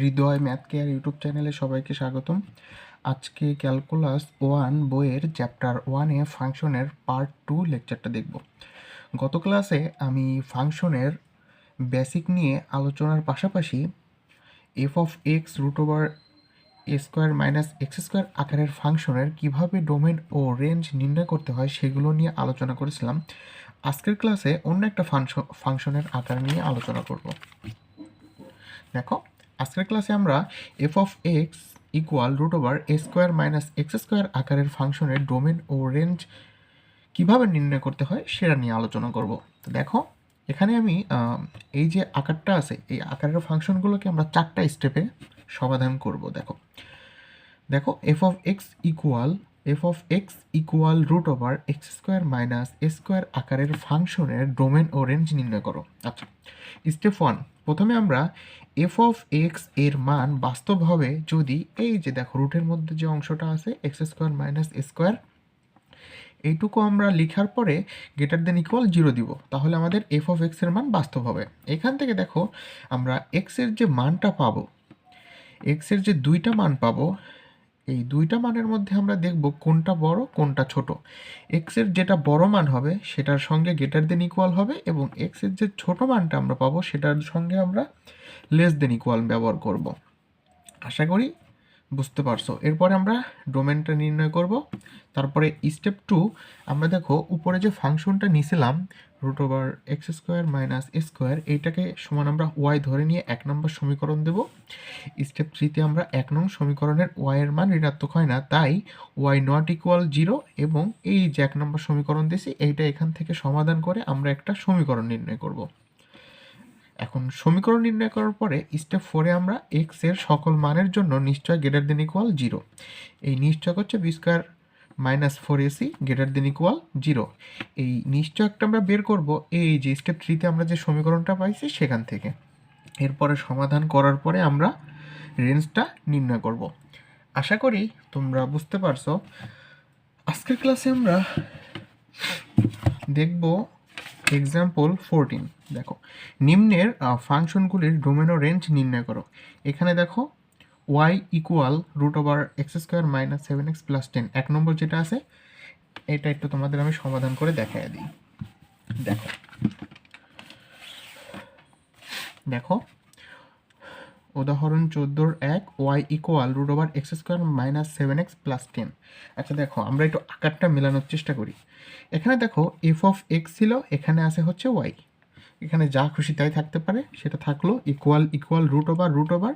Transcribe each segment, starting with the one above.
হৃদয় math care YouTube চ্যানেলে সবাইকে স্বাগতম। আজকে ক্যালকুলাস ওয়ান বইয়ের চ্যাপ্টার ওয়ানে ফাংশনের পার্ট টু লেকচারটা দেখব। গত ক্লাসে আমি ফাংশনের বেসিক নিয়ে আলোচনার পাশাপাশি F of X root over A square minus X square আকারের ফাংশনের কীভাবে ডোমেন ও রেঞ্জ নির্ণয় করতে হয় সেগুলো নিয়ে আলোচনা করেছিলাম। আজকের ক্লাসে অন্য একটা ফাংশন ফাংশনের আকার নিয়ে আলোচনা করব। দেখো আজকের ক্লাসে আমরা F of X equal root over A square minus X square আকারের ফাংশনের ডোমেন ও রেঞ্জ কীভাবে নির্ণয় করতে হয় সেটা নিয়ে আলোচনা করব। তো দেখো, এখানে আমি এই যে আকারটা আছে, এই আকারের ফাংশনগুলোকে আমরা চারটা স্টেপে সমাধান করব। দেখো দেখো F of X equal F of X equal root over X square minus A square আকারের ফাংশনের ডোমেন ও রেঞ্জ নির্ণয় করো। আচ্ছা স্টেপ ওয়ান প্রথমে আমরা এফ অফ এক্সের মান বাস্তব হবে যদি এই যে দেখো রুটের মধ্যে যে অংশটা আছে এক্স স্কোয়ার মাইনাস স্কোয়ার এইটুকু আমরা লেখার পরে গ্রেটার দেন ইকুয়াল জিরো দিব। তাহলে আমাদের এফ অফ এক্সের মান বাস্তব হবে। এখান থেকে দেখো আমরা এক্সের যে মানটা পাবো এক্সের যে দুইটা মান পাবো এই দুইটা মানের মধ্যে আমরা দেখব কোনটা বড়, কোনটা ছোট। এক্সের যেটা বড় মান হবে, সেটার সঙ্গে গেটার দেন ইকুয়াল হবে এবং এক্সের যে ছোট মানটা আমরা পাবো, সেটার সঙ্গে আমরা লেস দেন ইকুয়াল ব্যবহার করব। আশা করি বুঝতে পারছ। এরপরে আমরা ডোমেনটা নির্ণয় করব। তারপরে স্টেপ টু আমরা দেখো উপরে যে ফাংশনটা নিয়েছিলাম root over X square minus square এইটাকে সমান আমরা ওয়াই ধরে নিয়ে এক নম্বর সমীকরণ দেব। স্টেপ থ্রিতে আমরা এক নং সমীকরণের ওয়াই এর মান ঋণাত্মক হয় না, তাই ওয়াই নট ইকুয়াল জিরো এবং এই যে এক নম্বর সমীকরণ দিয়েছি, এইটা এখান থেকে সমাধান করে আমরা একটা সমীকরণ নির্ণয় করব। এখন সমীকরণ নির্ণয় করার পরে স্টেপ ফোরে আমরা এক্সের সকল মানের জন্য নিশ্চয় গ্রেটার দেন ইকুয়াল জিরো এই নিশ্চয় হচ্ছে B square minus four AC greater than equal zero এই নিশ্চয়কটা আমরা বের করব এই যে স্টেপ থ্রিতে আমরা যে সমীকরণটা পাইছি সেখান থেকে। এরপরে সমাধান করার পরে আমরা রেঞ্জটা নির্ণয় করব। আশা করি তোমরা বুঝতে পারছ। আজকের ক্লাসে আমরা দেখব এক্সাম্পল ফোরটিন দেখো। নিম্নের ফাংশনগুলির ডোমেন রেঞ্জ নির্ণয় করো। এখানে দেখো Y equal root over X square minus seven X plus ten এক নম্বর যেটা আছে, এটা একটু তোমাদের আমি সমাধান করে দেখাই দিই। দেখো। দেখো, উদাহরণ চোদ্দোর এক Y equal root over X square minus seven X plus ten আচ্ছা দেখো, আমরা একটু আকারটা মেলানোর চেষ্টা করি। এখানে দেখো এফ অফ এক্স ছিল, এখানে আছে হচ্ছে ওয়াই এখানে যা খুশি তাই থাকতে পারে, সেটা থাকল equal equal root over root over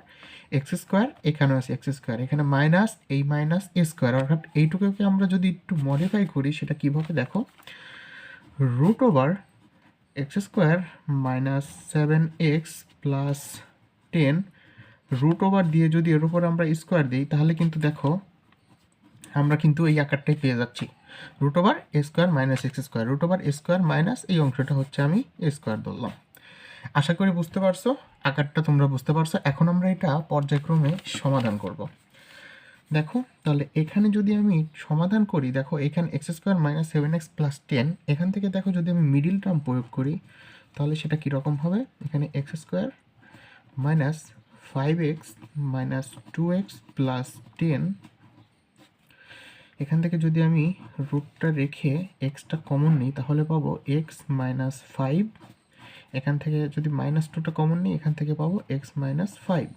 X square এখানেও আছে এক্স স্কোয়ার এখানে মাইনাস এই মাইনাস এ স্কোয়ার অর্থাৎ এইটুকুকে আমরা যদি একটু মডিফাই করি, সেটা কীভাবে দেখো? Root over X square minus seven X plus ten root over দিয়ে যদি এর উপর আমরা স্কোয়ার দিই, তাহলে কিন্তু দেখো, আমরা কিন্তু এই আকারটাই পেয়ে যাচ্ছি। Root over A square minus X square. Root over A square minus এই অংশটা হচ্ছে আমি এ স্কোয়ার ধরলাম। আশা করি বুঝতে পারছ, আকারটা তোমরা বুঝতে পারছ। এখন আমরা এটা পর্যায়ক্রমে সমাধান করব। দেখো, তাহলে এখানে যদি আমি সমাধান করি, দেখো এখানে X square minus seven X plus ten এখান থেকে দেখো যদি আমি মিডিল টার্ম প্রয়োগ করি, তাহলে সেটা কীরকম হবে? এখানে X square minus five X minus two X plus ten এখান থেকে যদি আমি রুটটা রেখে এক্সটা কমন নিই, তাহলে পাবো এক্স মাইনাস ফাইভ এখান থেকে যদি মাইনাস টুটা কমন নিই, এখান থেকে পাবো এক্স মাইনাস ফাইভ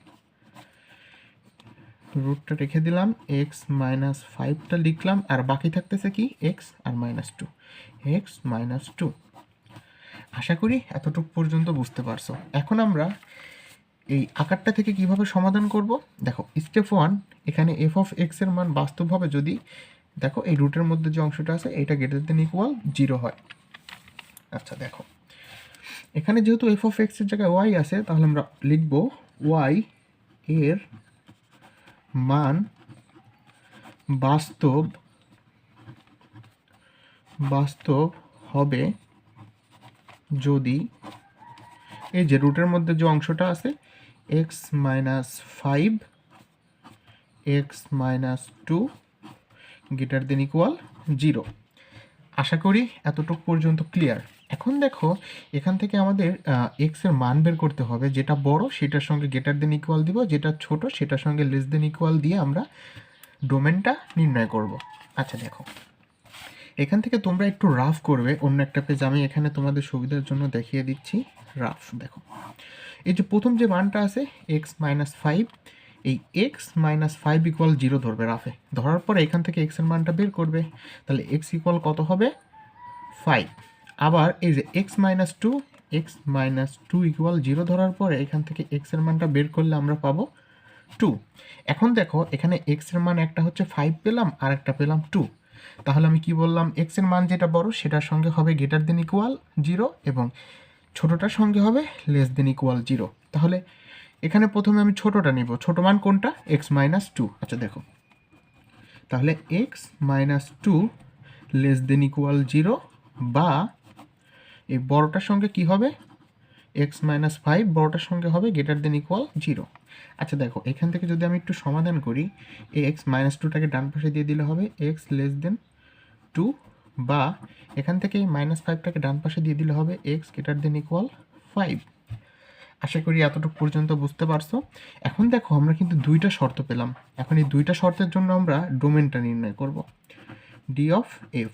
রুটটা রেখে দিলাম এক্স মাইনাস ফাইভটা লিখলাম, আর বাকি থাকতেছে কি? এক্স আর minus two X minus two আশা করি এতটুকু পর্যন্ত বুঝতে পারছ। এখন আমরা এই আকারটা থেকে কীভাবে সমাধান করব? দেখো স্টেপ ওয়ান এখানে এফ অফ এক্সের মান বাস্তবভাবে যদি দেখো, এই রুটের মধ্যে যে অংশটা আছে এটা গ্রেটার দেন ইকুয়াল জিরো হয়। আচ্ছা দেখো। এখানে যেহেতু এফ অফ এক্সের জায়গায় ওয়াই আছে, তাহলে আমরা লিখব ওয়াই এর মান বাস্তব বাস্তব হবে যদি এই যে রুটের মধ্যে যে অংশটা আছে X minus five X minus two greater than equal zero. আশা করি এতটুকু পর্যন্ত ক্লিয়ার। এখন দেখো, এখান থেকে আমাদের এক্সের মান বের করতে হবে। যেটা বড়, সেটার সঙ্গে গেটার দেন ইকুয়াল দিব। যেটা ছোট, সেটার সঙ্গে লেস দেন ইকুয়াল দিয়ে আমরা ডোমেনটা নির্ণয় করব। আচ্ছা দেখো। এখান থেকে তোমরা একটু রাফ করবে। অন্য একটা পেজ আমি এখানে তোমাদের সুবিধার জন্য দেখিয়ে দিচ্ছি। রাফ, দেখো। এই যে প্রথম যে মানটা আছে এক্স মাইনাস ফাইভ এই X minus five equal zero ধরবে রাফে। ধরার পরে এখান থেকে এক্সের মানটা বের করবে। তাহলে এক্স ইকুয়াল কত হবে? ফাইভ আবার এই যে X minus two X minus two equal zero ধরার পরে এখান থেকে এক্সের মানটা বের করলে আমরা পাবো টু এখন দেখো, এখানে এক্সের মান একটা হচ্ছে ফাইভ পেলাম, আর একটা পেলাম টু তাহলে আমি কি বললাম? এক্সের মান যেটা বড়, সেটার সঙ্গে হবে গেটার দেন ইকুয়াল জিরো এবং ছোটোটার সঙ্গে হবে লেস দেন ইকুয়াল জিরো তাহলে এখানে প্রথমে আমি ছোটোটা নিব। ছোটো মান কোনটা? এক্স মাইনাস টু আচ্ছা দেখো। তাহলে X minus two less than equal zero বা এই বড়টার সঙ্গে কি হবে? এক্স মাইনাস ফাইভ বড়টার সঙ্গে হবে গেটার দেন ইকুয়াল জিরো আচ্ছা দেখো, এখান থেকে যদি আমি একটু সমাধান করি, এই এক্স মাইনাস টুটাকে ডান পাশে দিয়ে দিলে হবে এক্স লেস দেন টু বা এখান থেকে এই মাইনাস ফাইভটাকে ডান পাশে দিয়ে দিলে হবে X greater than equal five আশা করি এতটুকু পর্যন্ত বুঝতে পারছ। এখন দেখো, আমরা কিন্তু দুইটা শর্ত পেলাম। এখন এই দুইটা শর্তের জন্য আমরা ডোমেনটা নির্ণয় করব। ডি অফ এফ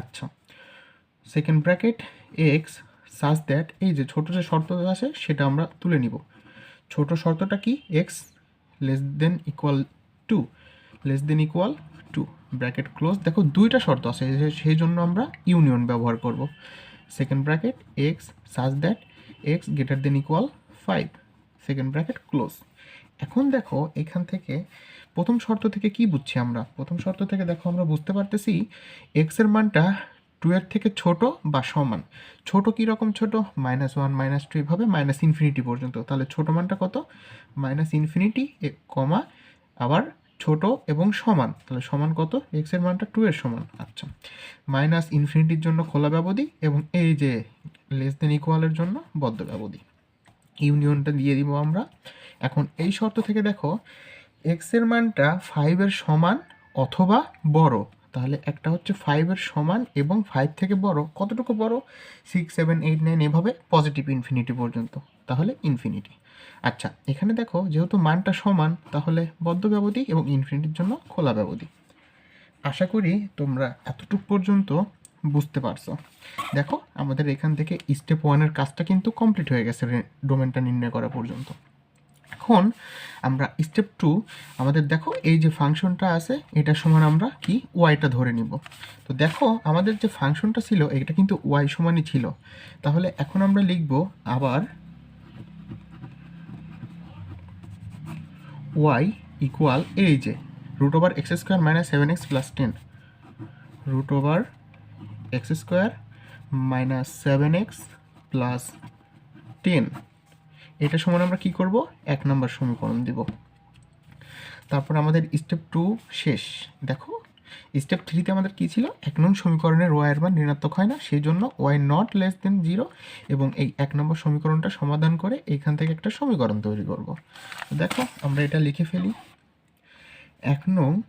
আচ্ছা। Second bracket X such that এই যে ছোটো যে শর্ত আছে, সেটা আমরা তুলে নিব। ছোট শর্তটা কি? X less than equal two less than equal two bracket close দেখো, দুইটা শর্ত আছে সেই জন্য আমরা ইউনিয়ন ব্যবহার করব। Second bracket X such that X greater than equal five second bracket close এখন দেখো এখান থেকে প্রথম শর্ত থেকে কি বুঝছি আমরা? প্রথম শর্ত থেকে দেখো আমরা বুঝতে পারতেছি এক্সের মানটা টু এর থেকে ছোট বা সমান। ছোট কী রকম ছোট? মাইনাস ওয়ান মাইনাস টু এভাবে মাইনাস ইনফিনিটি পর্যন্ত। তাহলে ছোট মানটা কত? মাইনাস ইনফিনিটি কমা আবার ছোট এবং সমান। তাহলে সমান কত? এক্সের মানটা টু এর সমান। আচ্ছা। মাইনাস ইনফিনিটির জন্য খোলা ব্যবধি এবং এই যে লেস দেন ইকুয়ালের জন্য বদ্ধ ব্যবধি ইউনিয়নটা দিয়ে দিব আমরা। এখন এই শর্ত থেকে দেখো এক্সের মানটা ফাইভের সমান অথবা বড়। তাহলে একটা হচ্ছে ফাইভের সমান এবং ফাইভ থেকে বড়। কতটুকু বড়? সিক্স সেভেন এইট নাইন এভাবে পজিটিভ ইনফিনিটি পর্যন্ত। তাহলে ইনফিনিটি আচ্ছা এখানে দেখো, যেহেতু মানটা সমান, তাহলে বদ্ধ ব্যবধি এবং ইনফিনিটির জন্য খোলা ব্যবধি আশা করি তোমরা এতটুকু পর্যন্ত বুঝতে পারছ। দেখো, আমাদের এখান থেকে স্টেপ ওয়ানের কাজটা কিন্তু কমপ্লিট হয়ে গেছে ডোমেনটা নির্ণয় করা পর্যন্ত। এখন আমরা স্টেপ টু আমাদের দেখো এই যে ফাংশনটা আছে, এটার সমান আমরা কি? ওয়াইটা ধরে নিব। তো দেখো, আমাদের যে ফাংশনটা ছিল, এটা কিন্তু ওয়াই সমানই ছিল। তাহলে এখন আমরা লিখব আবার ওয়াই ইকুয়াল এই যে root over x square minus seven x plus ten root over x square minus seven x plus ten এটা সমান আমরা কি করব? এক নম্বর সমীকরণ দেব। তারপর আমাদের স্টেপ টু শেষ। দেখো স্টেপ থ্রিতে আমাদের কি ছিল? এক নং সমীকরণের ওয়াইয়ের মান ঋণাত্মক হয় না সেই জন্য y not less than zero এবং এই এক নম্বর সমীকরণটা সমাধান করে এইখান থেকে একটা সমীকরণ তৈরি করব। দেখো, আমরা এটা লিখে ফেলি। এক নং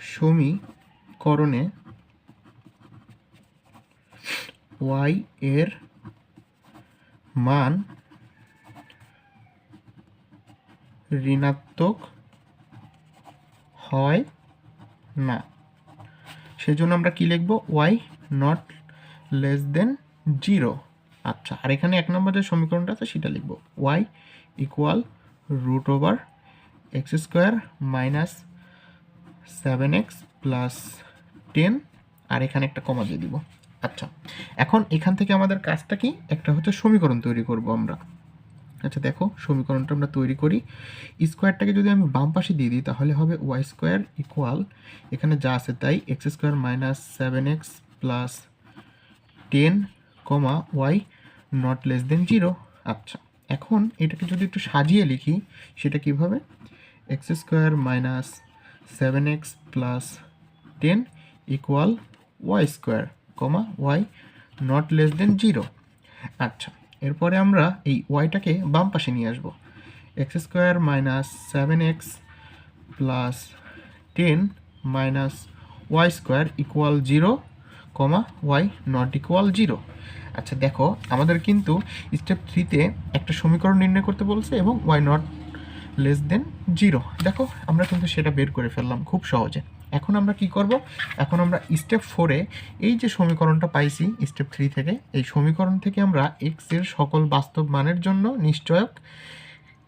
সমীকরণে ওয়াই এর মান ঋণাত্মক হয় না। সেজন্য আমরা কি লিখব? Y not less than zero. আচ্ছা আর এখানে এক নম্বর যে সমীকরণটা আছে সেটা লিখব। Y equal root over x square minus seven x plus ten আর এখানে একটা কমা দিয়ে দিব। আচ্ছা এখন এখান থেকে আমাদের কাজটা কি? একটা হচ্ছে সমীকরণ তৈরি করব আমরা। আচ্ছা দেখো, সমীকরণটা আমরা তৈরি করি। স্কোয়ারটাকে যদি আমি বাম পাশে দিয়ে দিই, তাহলে হবে ওয়াই স্কোয়ার ইকুয়াল এখানে যা আছে তাই x square minus seven x plus ten comma y not less than zero আচ্ছা এখন এটাকে যদি একটু সাজিয়ে লিখি, সেটা কীভাবে? X square minus seven x plus ten equal y square comma y not less than zero আচ্ছা এরপরে আমরা এই ওয়াইটাকে বাম পাশে নিয়ে আসব। X square minus seven x plus ten minus y square equal zero comma y not equal zero আচ্ছা দেখো, আমাদের কিন্তু স্টেপ থ্রিতে একটা সমীকরণ নির্ণয় করতে বলছে এবং y not less than zero দেখো, আমরা কিন্তু সেটা বের করে ফেললাম খুব সহজে। এখন আমরা কি করব? এখন আমরা স্টেপ ফোরে এই যে সমীকরণটা পাইছি স্টেপ থ্রি থেকে, এই সমীকরণ থেকে আমরা এক্সের সকল বাস্তব মানের জন্য নিশ্চয়ক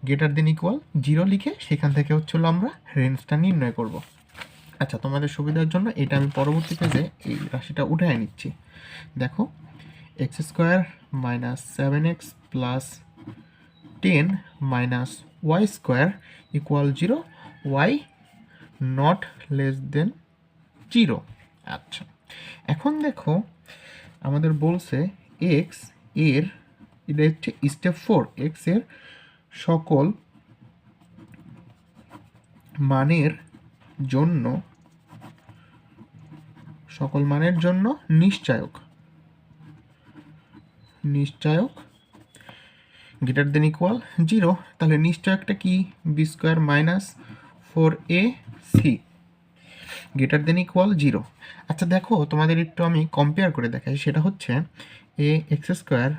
গ্রেটার দেন ইকুয়াল জিরো লিখে সেখান থেকে হচ্ছিল আমরা রেঞ্জটা নির্ণয় করব। আচ্ছা তোমাদের সুবিধার জন্য এটা আমি পরবর্তী পেজে এই রাশিটা উঠায় নিচ্ছি। দেখো x square minus seven x plus ten minus y square equal zero y not less than zero আচ্ছা এখন দেখো আমাদের বলছে এক্সের, এটা হচ্ছে স্টেপ ফোর এক্সের সকল মানের জন্য, সকল মানের জন্য নিশ্চয়ক। নিশ্চয়ক গ্রেটার দেন ইকুয়াল জিরো তাহলে নিশ্চয় একটা কি? B square minus four a c greater than equal zero আচ্ছা দেখো, তোমাদের একটু আমি কম্পেয়ার করে দেখাই। সেটা হচ্ছে a x square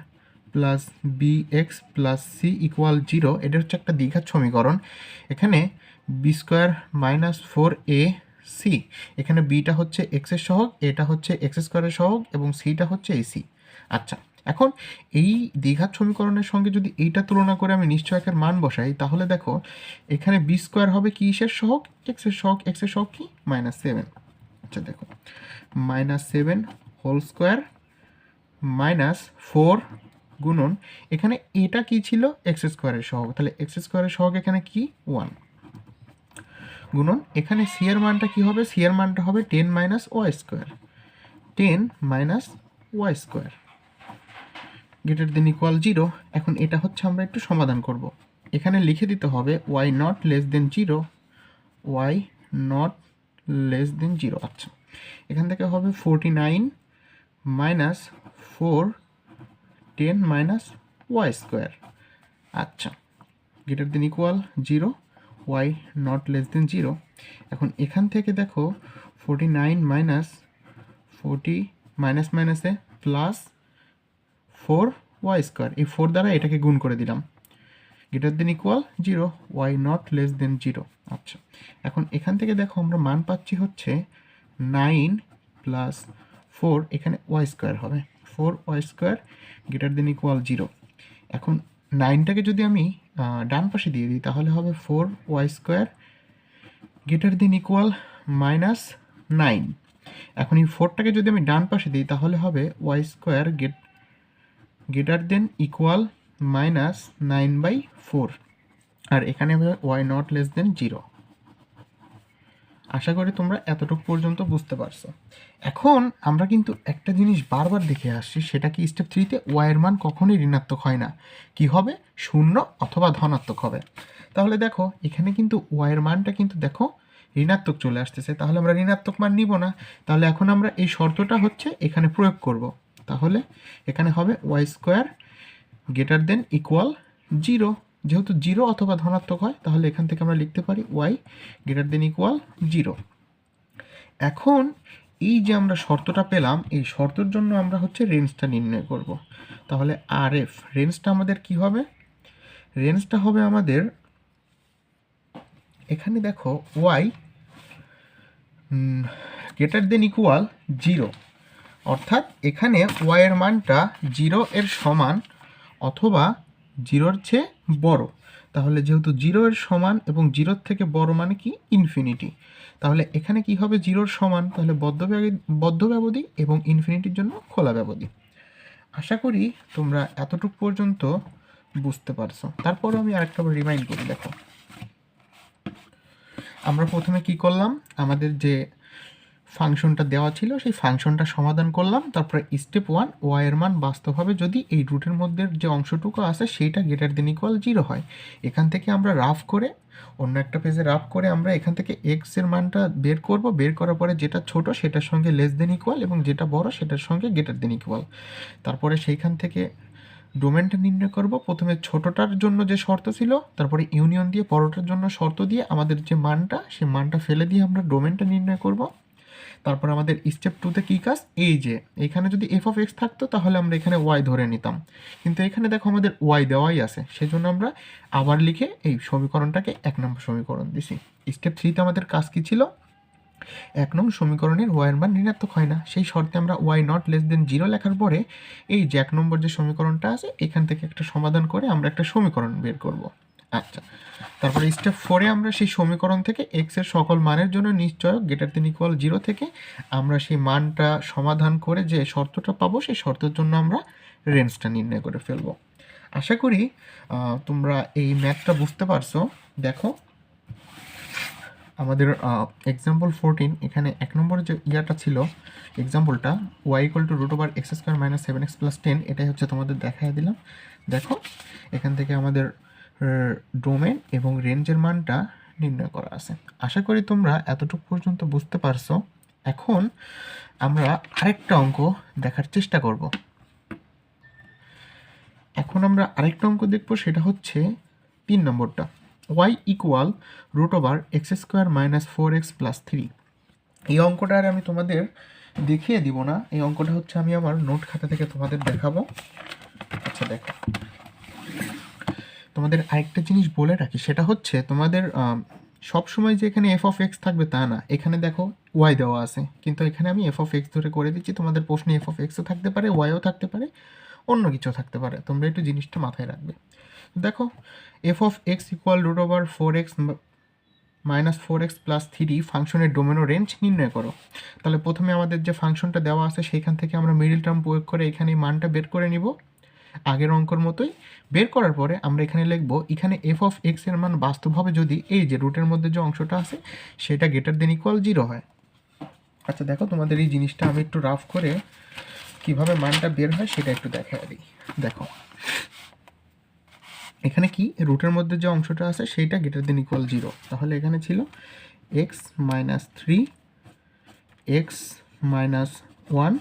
plus b x plus c equal zero এটা হচ্ছে একটা দ্বিঘাত সমীকরণ। এখানে b square minus four a c এখানে বিটা হচ্ছে এক্সের সহগ এটা হচ্ছে এক্স স্কোয়ারের সহগ, এবং সিটা হচ্ছে এসি আচ্ছা এখন এই দ্বিঘাত সমীকরণের সঙ্গে যদি এইটা তুলনা করে আমি নিশ্চয়কের মান বসাই, তাহলে দেখো এখানে বি স্কোয়ার হবে কিসের সহগ? এক্সের সহগ এক্সের সহগ কি? মাইনাস সেভেন আচ্ছা দেখো। Minus seven whole square minus four গুণন, এখানে এটা কি ছিল? এক্স স্কোয়ারের সহগ। তাহলে এক্স স্কোয়ারের সহগ এখানে কি? ওয়ান গুণন, এখানে সি এর মানটা কি হবে? সি এর মানটা হবে ten minus y square ten minus y square greater than equal zero এখন এটা হচ্ছে আমরা একটু সমাধান করব। এখানে লিখে দিতে হবে y not less than zero y not less than zero আচ্ছা এখান থেকে হবে forty nine minus four ten minus y square আচ্ছা greater than equal zero y not less than zero এখন এখান থেকে দেখো forty nine minus forty minus মাইনাসে প্লাস ফোর ওয়াই স্কোয়ার। এই ফোর দ্বারা এটাকে গুণ করে দিলাম। Greater than equal zero y not less than zero আচ্ছা এখন এখান থেকে দেখো আমরা মান পাচ্ছি হচ্ছে নাইন প্লাস ফোর এখানে ওয়াই স্কোয়ার হবে। Four y square greater than equal zero এখন নাইনটাকে যদি আমি ডান পাশে দিয়ে দিই, তাহলে হবে four y square greater than equal minus nine এখন এই ফোরটাকে যদি আমি ডান পাশে দিই, তাহলে হবে y square get greater than equal minus nine by four আর এখানে হবে y not less than zero আশা করি তোমরা এতটুকু পর্যন্ত বুঝতে পারছ। এখন আমরা কিন্তু একটা জিনিস বারবার দেখে আসছি, সেটা কি স্টেপ থ্রিতে ওয়াইয়ের মান কখনোই ঋণাত্মক হয় না। কি হবে? শূন্য অথবা ধনাত্মক হবে। তাহলে দেখো, এখানে কিন্তু ওয়াইয়ের মানটা কিন্তু দেখো ঋণাত্মক চলে আসতেছে। তাহলে আমরা ঋণাত্মক মান নিব না। তাহলে এখন আমরা এই শর্তটা হচ্ছে এখানে প্রয়োগ করব। তাহলে এখানে হবে y square greater than equal zero যেহেতু জিরো অথবা ধনাত্মক হয়, তাহলে এখান থেকে আমরা লিখতে পারি y greater than equal zero এখন এই যে আমরা শর্তটা পেলাম, এই শর্তের জন্য আমরা হচ্ছে রেঞ্জটা নির্ণয় করব। তাহলে আর এফ রেঞ্জটা আমাদের কি হবে? রেঞ্জটা হবে আমাদের, এখানে দেখো y greater than equal zero অর্থাৎ এখানে ওয়াই এর মানটা জিরো এর সমান অথবা জিরোর চেয়ে বড়। তাহলে যেহেতু জিরো এর সমান এবং জিরোর থেকে বড় মানে কি? ইনফিনিটি তাহলে এখানে কি হবে জিরোর সমান? তাহলে বদ্ধ বদ্ধ ব্যবধি এবং ইনফিনিটির জন্য খোলা ব্যবধি আশা করি তোমরা এতটুকু পর্যন্ত বুঝতে পারছ। তারপরও আমি আরেকটা রিমাইন্ড করি, দেখো। আমরা প্রথমে কি করলাম? আমাদের যে ফাংশনটা দেওয়া ছিল, সেই ফাংশনটা সমাধান করলাম। তারপরে স্টেপ ওয়ান ওয়াই এর মান বাস্তবভাবে যদি এই রুটের মধ্যে যে অংশটুকু আছে, সেইটা গ্রেটার দেন ইকুয়াল জিরো হয়। এখান থেকে আমরা রাফ করে, অন্য একটা পেজে রাফ করে আমরা এখান থেকে এক্সের মানটা বের করব। বের করার পরে যেটা ছোট, সেটার সঙ্গে লেস দেন ইকুয়াল এবং যেটা বড়, সেটার সঙ্গে গ্রেটার দেন ইকুয়াল তারপরে সেইখান থেকে ডোমেনটা নির্ণয় করব। প্রথমে ছোটটার জন্য যে শর্ত ছিল, তারপরে ইউনিয়ন দিয়ে, বড়টার জন্য শর্ত দিয়ে আমাদের যে মানটা, সেই মানটা ফেলে দিয়ে আমরা ডোমেনটা নির্ণয় করব। তারপর আমাদের স্টেপ টুতে কী কাজ? এই যে, এখানে যদি এফ অফ এক্স থাকতো, তাহলে আমরা এখানে ওয়াই ধরে নিতাম। কিন্তু এখানে দেখো আমাদের ওয়াই দেওয়াই আছে, সেজন্য আমরা আবার লিখে এই সমীকরণটাকে এক নম্বর সমীকরণ দিছি। স্টেপ থ্রিতে আমাদের কাজ কী ছিল? এক নং সমীকরণের ওয়াইয়ের মান ঋণাত্মক হয় না। সেই শর্তে আমরা y not less than zero লেখার পরে এই যে এক নম্বর যে সমীকরণটা আছে, এখান থেকে একটা সমাধান করে আমরা একটা সমীকরণ বের করব। আচ্ছা। তারপরে স্টেপ ফোরে আমরা সেই সমীকরণ থেকে এক্সের সকল মানের জন্য নিশ্চয়ক গেটার দেন ইকুয়াল জিরো থেকে আমরা সেই মানটা সমাধান করে যে শর্তটা পাবো, সেই শর্তের জন্য আমরা রেঞ্জটা নির্ণয় করে ফেলব। আশা করি তোমরা এই ম্যাথটা বুঝতে পারছ। দেখো, আমাদের এক্সাম্পল ফোরটিন এখানে এক নম্বরের যে ইয়াটা ছিল এক্সাম্পলটা y equal to root over x square minus seven x plus ten এটাই হচ্ছে তোমাদের দেখাই দিলাম। দেখো, এখান থেকে আমাদের ডোমেন এবং রেঞ্জের মানটা নির্ণয় করা আছে। আশা করি তোমরা এতটুকু পর্যন্ত বুঝতে পারছ। এখন আমরা আরেকটা অঙ্ক দেখার চেষ্টা করব। এখন আমরা আরেকটা অঙ্ক দেখব, সেটা হচ্ছে তিন নম্বরটা। Y equal root over x square minus four x plus three এই অঙ্কটা আর আমি তোমাদের দেখিয়ে দিব না। এই অঙ্কটা হচ্ছে আমি আমার নোট খাতা থেকে তোমাদের দেখাবো। আচ্ছা দেখো। তোমাদের আরেকটা জিনিস বলে রাখি, সেটা হচ্ছে তোমাদের সব সময় যে এখানে এফ অফ এক্স থাকবে তা না। এখানে দেখো ওয়াই দেওয়া আছে, কিন্তু এখানে আমি এফ অফ এক্স ধরে করে দিচ্ছি। তোমাদের প্রশ্নে এফ অফ এক্সও থাকতে পারে ওয়াইও থাকতে পারে, অন্য কিছু থাকতে পারে। তোমরা একটু জিনিসটা মাথায় রাখবে। দেখো f of x equal root over four x minus four x plus three ফাংশনের ডোমেনো রেঞ্জ নির্ণয় করো। তাহলে প্রথমে আমাদের যে ফাংশনটা দেওয়া আছে, সেইখান থেকে আমরা মিডিল টার্ম প্রয়োগ করে এখানে মানটা বের করে নিব। আগের অঙ্কর মতোই বের করার পরে আমরা এখানে লিখব, এখানে এফ অফ এক্সের মান বাস্তবভাবে যদি এই যে রুটের মধ্যে যে অংশটা আছে সেটা গেটার দেন ইকুয়াল জিরো হয়। আচ্ছা দেখো তোমাদের এই জিনিসটা আমি একটু রাফ করে কীভাবে মানটা বের হয় সেটা একটু দেখা দিই। দেখো, এখানে কি? রুটের মধ্যে যে অংশটা আছে সেইটা গেটার দেন ইকুয়াল জিরো তাহলে এখানে ছিল X minus three X minus one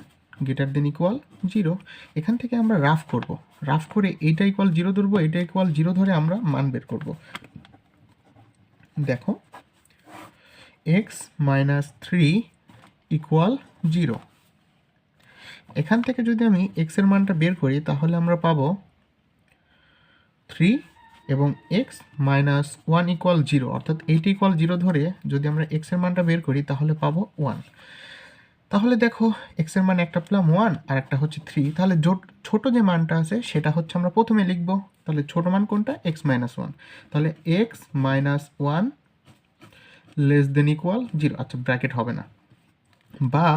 greater than equal zero এখান থেকে আমরা রাফ করব। রাফ করে এইটা ইকুয়াল জিরো ধরবো এটা ইকুয়াল জিরো ধরে আমরা মান বের করব। দেখো x minus three equal zero এখান থেকে যদি আমি এক্সের মানটা বের করি, তাহলে আমরা পাবো থ্রি এবং x minus one equal zero অর্থাৎ এইট ইকুয়াল জিরো ধরে যদি আমরা এক্সের মানটা বের করি, তাহলে পাবো ওয়ান তাহলে দেখো এক্সের মান একটা পেলাম ওয়ান আর একটা হচ্ছে থ্রি তাহলে ছোটো যে মানটা আছে, সেটা হচ্ছে আমরা প্রথমে লিখব। তাহলে ছোটো মান কোনটা? এক্স মাইনাস ওয়ান তাহলে x minus one less than equal zero আচ্ছা ব্র্যাকেট হবে না। বা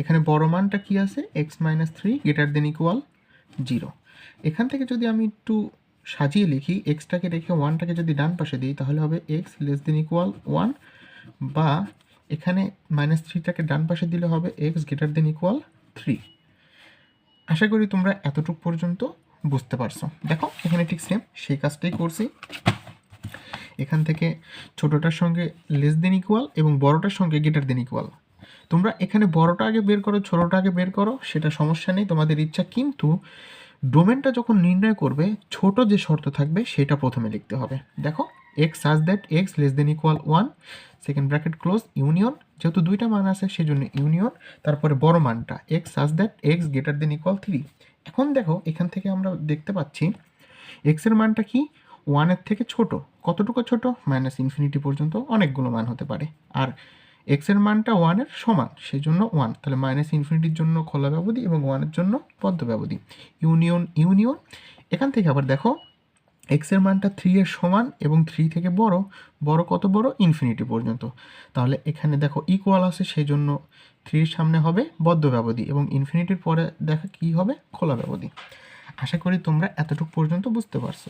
এখানে বড় মানটা কি আছে? X minus three greater than equal zero এখান থেকে যদি আমি একটু সাজিয়ে লিখি এক্সটাকে রেখে ওয়ানটাকে যদি ডান পাশে দিই, তাহলে হবে x less than equal one বা এখানে মাইনাস থ্রিটাকে ডান পাশে দিলে হবে x greater than equal three আশা করি তোমরা এতটুকু পর্যন্ত বুঝতে পারছ। দেখো, এখানে ঠিক সেম সেই কাজটাই করছি। এখান থেকে ছোটোটার সঙ্গে লেস দেন ইকুয়াল এবং বড়টার সঙ্গে গ্রেটার দেন ইকুয়াল তোমরা এখানে বড়টা আগে বের করো, ছোটোটা আগে বের করো, সেটা সমস্যা নেই, তোমাদের ইচ্ছা। কিন্তু ডোমেনটা যখন নির্ণয় করবে, ছোট যে শর্ত থাকবে, সেটা প্রথমে লিখতে হবে। দেখো x such that x less than equal one second bracket close union যেহেতু দুইটা মান আছে সেই জন্য ইউনিয়ন তারপরে বড় মানটা x such that x greater than equal three এখন দেখো, এখান থেকে আমরা দেখতে পাচ্ছি এক্সের মানটা কি? ওয়ানের থেকে ছোট। কতটুকু ছোট? মাইনাস ইনফিনিটি পর্যন্ত অনেকগুলো মান হতে পারে। আর এক্সের মানটা ওয়ানের সমান সেই জন্য ওয়ান তাহলে মাইনাস ইনফিনিটির জন্য খোলা ব্যবধি এবং ওয়ানের জন্য বদ্ধ ব্যবধি। ইউনিয়ন ইউনিয়ন এখান থেকে আবার দেখো এক্সের মানটা থ্রি এর সমান এবং থ্রি থেকে বড় বড় কত বড়? ইনফিনিটি পর্যন্ত। তাহলে এখানে দেখো ইকুয়াল আছে সেই জন্য থ্রির সামনে হবে বদ্ধ ব্যবধি এবং ইনফিনিটির পরে দেখা কি হবে? খোলা ব্যবধি। আশা করি তোমরা এতটুকু পর্যন্ত বুঝতে পারছ।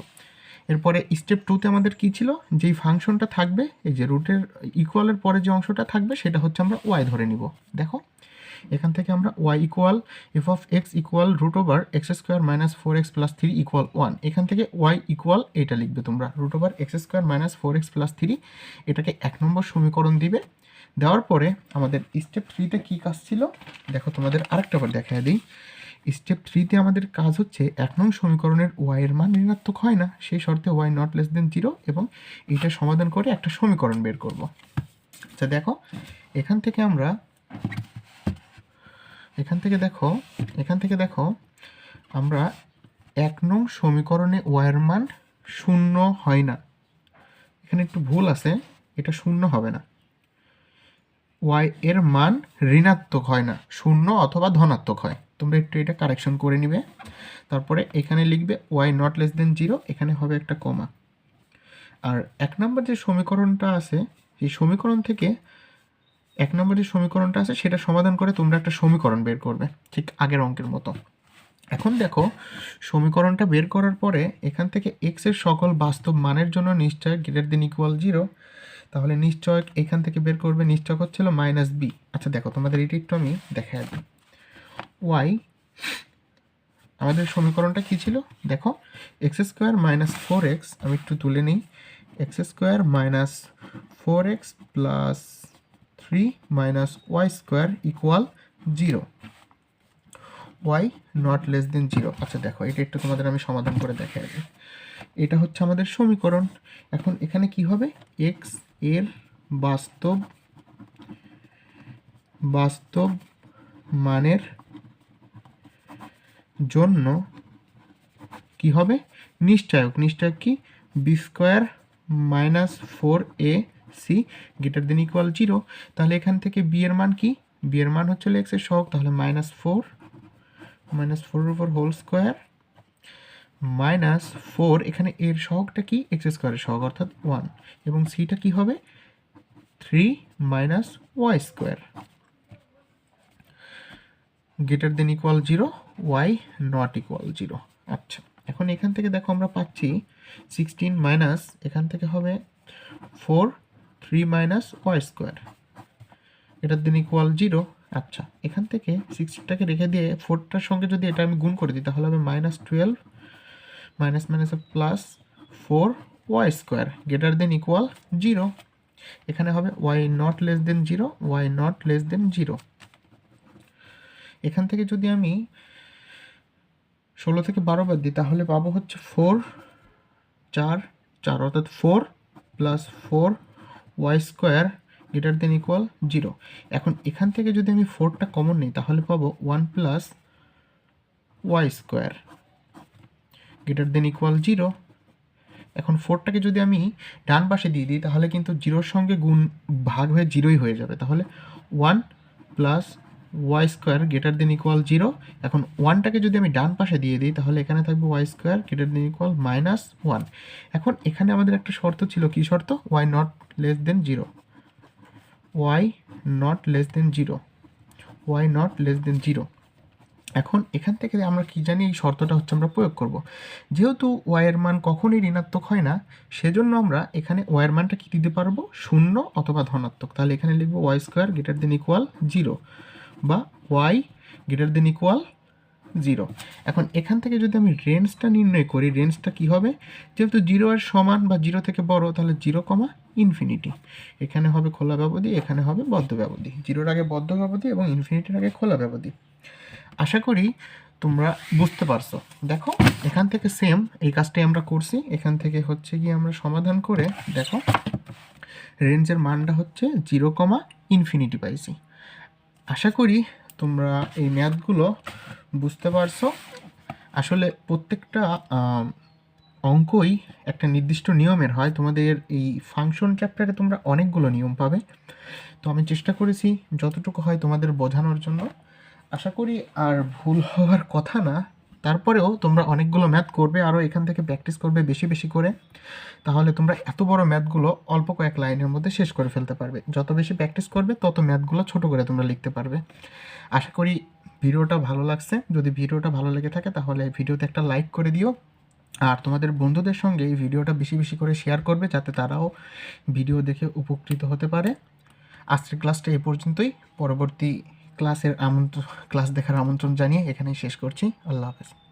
এরপরে স্টেপ টুতে আমাদের কি ছিল? যেই ফাংশনটা থাকবে, এই যে রুটের ইকুয়ালের পরে যে অংশটা থাকবে, সেটা হচ্ছে আমরা ওয়াই ধরে নিব। দেখো। এখান থেকে আমরা y equal f of x equal root over x square minus four x plus three equal one এখান থেকে ওয়াই ইকুয়াল এটা লিখবে তোমরা root over x square minus four x plus three এটাকে এক নম্বর সমীকরণ দিবে। দেওয়ার পরে আমাদের স্টেপ থ্রিতে কী কাজ ছিল? দেখো তোমাদের আরেকটা বার দেখা দিই। স্টেপ থ্রিতে আমাদের কাজ হচ্ছে এক নং সমীকরণের ওয়াইয়ের মান ঋণাত্মক হয় না, সেই শর্তে y not less than zero এবং এটা সমাধান করে একটা সমীকরণ বের করব। আচ্ছা দেখো, এখান থেকে আমরা এখান থেকে দেখো, এখান থেকে দেখো, আমরা এক নং সমীকরণে ওয়াইয়ের মান শূন্য হয় না। এখানে একটু ভুল আছে, এটা শূন্য হবে না। ওয়াই এর মান ঋণাত্মক হয় না, শূন্য অথবা ধনাত্মক হয়। তোমরা একটু এটা কারেকশন করে নিবে। তারপরে এখানে লিখবে y not less than zero এখানে হবে একটা কমা আর এক নম্বর যে সমীকরণটা আছে, সেই সমীকরণ থেকে এক নম্বর যে সমীকরণটা আছে, সেটা সমাধান করে তোমরা একটা সমীকরণ বের করবে, ঠিক আগের অঙ্কের মতো। এখন দেখো, সমীকরণটা বের করার পরে এখান থেকে এক্সের সকল বাস্তব মানের জন্য নিশ্চয় গ্রেটার দেন ইকুয়াল জিরো তাহলে নিশ্চয় এখান থেকে বের করবে নিশ্চয় হচ্ছিল মাইনাস বি আচ্ছা দেখো, তোমাদের এটি একটু আমি দেখা দিই ওয়াই আমাদের সমীকরণটা কী ছিল? দেখো x square minus four x আমি একটু তুলে নিই x square minus four x plus three minus y square equal zero y not less than zero আচ্ছা দেখো, এটা একটু তোমাদের আমি সমাধান করে দেখাই। দিই এটা হচ্ছে আমাদের সমীকরণ। এখন এখানে কি হবে? এক্সের বাস্তব বাস্তব মানের জন্য কি হবে? নিশ্চয়ক। নিশ্চয়ক কি? B square minus four a c greater than equal zero তাহলে এখান থেকে বি এর মান কি? বি এর মান হচ্ছে এক্সের সহগ, তাহলে মাইনাস ফোর মাইনাস ফোরের উপর হোল স্কোয়ার মাইনাস ফোর এখানে এর সহগটা কি? এক্স স্কোয়ারের সহগ, অর্থাৎ ওয়ান এবং সিটা কি হবে? Three minus y square greater than equal zero y not equal zero আচ্ছা এখন এখান থেকে দেখো আমরা পাচ্ছি সিক্সটিন মাইনাস এখান থেকে হবে four three minus y square. এটার দিন ইকুয়াল জিরো আচ্ছা এখান থেকে সিক্সটিনটাকে রেখে দিয়ে ফোরটার সঙ্গে যদি এটা আমি গুণ করে দিই, তাহলে হবে minus twelve minus minus plus four y square greater than equal zero এখানে হবে y not less than zero y not less than zero এখান থেকে যদি আমি ষোলো থেকে বারো বাদ দিই, তাহলে পাবো হচ্ছে ফোর চার চার অর্থাৎ four plus four y square greater than equal zero এখন এখান থেকে যদি আমি ফোরটা কমন নিই, তাহলে পাবো one plus y square greater than equal zero এখন ফোরটাকে যদি আমি ডান পাশে দিয়ে দিই, তাহলে কিন্তু জিরোর সঙ্গে গুণ ভাগ হয়ে জিরোই হয়ে যাবে। তাহলে one plus y square greater than equal zero এখন ওয়ানটাকে যদি আমি ডান পাশে দিয়ে দিই, তাহলে এখানে থাকবে y square greater than equal minus one এখন এখানে আমাদের একটা শর্ত ছিল, কি শর্ত? Y not less than zero y not less than zero y not less than zero এখন এখান থেকে আমরা কি জানি, এই শর্তটা হচ্ছে আমরা প্রয়োগ করব। যেহেতু ওয়াইয়ের মান কখনই ঋণাত্মক হয় না, সেজন্য আমরা এখানে ওয়াইয়ের মানটা কী দিতে পারব? শূন্য অথবা ধনাত্মক। তাহলে এখানে লিখব y square greater than equal zero বা y greater than equal zero এখন এখান থেকে যদি আমি রেঞ্জটা নির্ণয় করি রেঞ্জটা কি হবে? যেহেতু জিরো এর সমান বা জিরো থেকে বড়, তাহলে জিরো কমা ইনফিনিটি এখানে হবে খোলা ব্যবধি, এখানে হবে বদ্ধ ব্যবধি। জিরোর আগে বদ্ধ ব্যবধি এবং ইনফিনিটির আগে খোলা ব্যবধি। আশা করি তোমরা বুঝতে পারছ। দেখো, এখান থেকে সেম এই কাজটাই আমরা করছি। এখান থেকে হচ্ছে গিয়ে আমরা সমাধান করে, দেখো রেঞ্জের মানটা হচ্ছে জিরো কমা ইনফিনিটি পাইছি। আশা করি তোমরা এই ম্যাথগুলো বুঝতে পারছ। আসলে প্রত্যেকটা অঙ্কই একটা নির্দিষ্ট নিয়মের হয়। তোমাদের এই ফাংশন চ্যাপ্টারে তোমরা অনেকগুলো নিয়ম পাবে। তো আমি চেষ্টা করেছি যতটুকু হয় তোমাদের বোঝানোর জন্য। আশা করি আর ভুল হওয়ার কথা না। তারপরেও তোমরা অনেকগুলো ম্যাথ করবে, আরও এখান থেকে প্র্যাকটিস করবে বেশি বেশি করে। তাহলে তোমরা এত বড় ম্যাথগুলো অল্প কয়েক লাইনের মধ্যে শেষ করে ফেলতে পারবে। যত বেশি প্র্যাকটিস করবে, তত ম্যাথগুলো ছোট করে তোমরা লিখতে পারবে। আশা করি ভিডিওটা ভালো লাগছে। যদি ভিডিওটা ভালো লেগে থাকে, তাহলে ভিডিওতে একটা লাইক করে দিও। আর তোমাদের বন্ধুদের সঙ্গে এই ভিডিওটা বেশি বেশি করে শেয়ার করবে, যাতে তারাও ভিডিও দেখে উপকৃত হতে পারে। আজকের ক্লাসটা এ পর্যন্তই। পরবর্তী ক্লাসের আমন্ত্রণ ক্লাস দেখার আমন্ত্রণ জানিয়ে এখানেই শেষ করছি। আল্লাহ হাফেজ।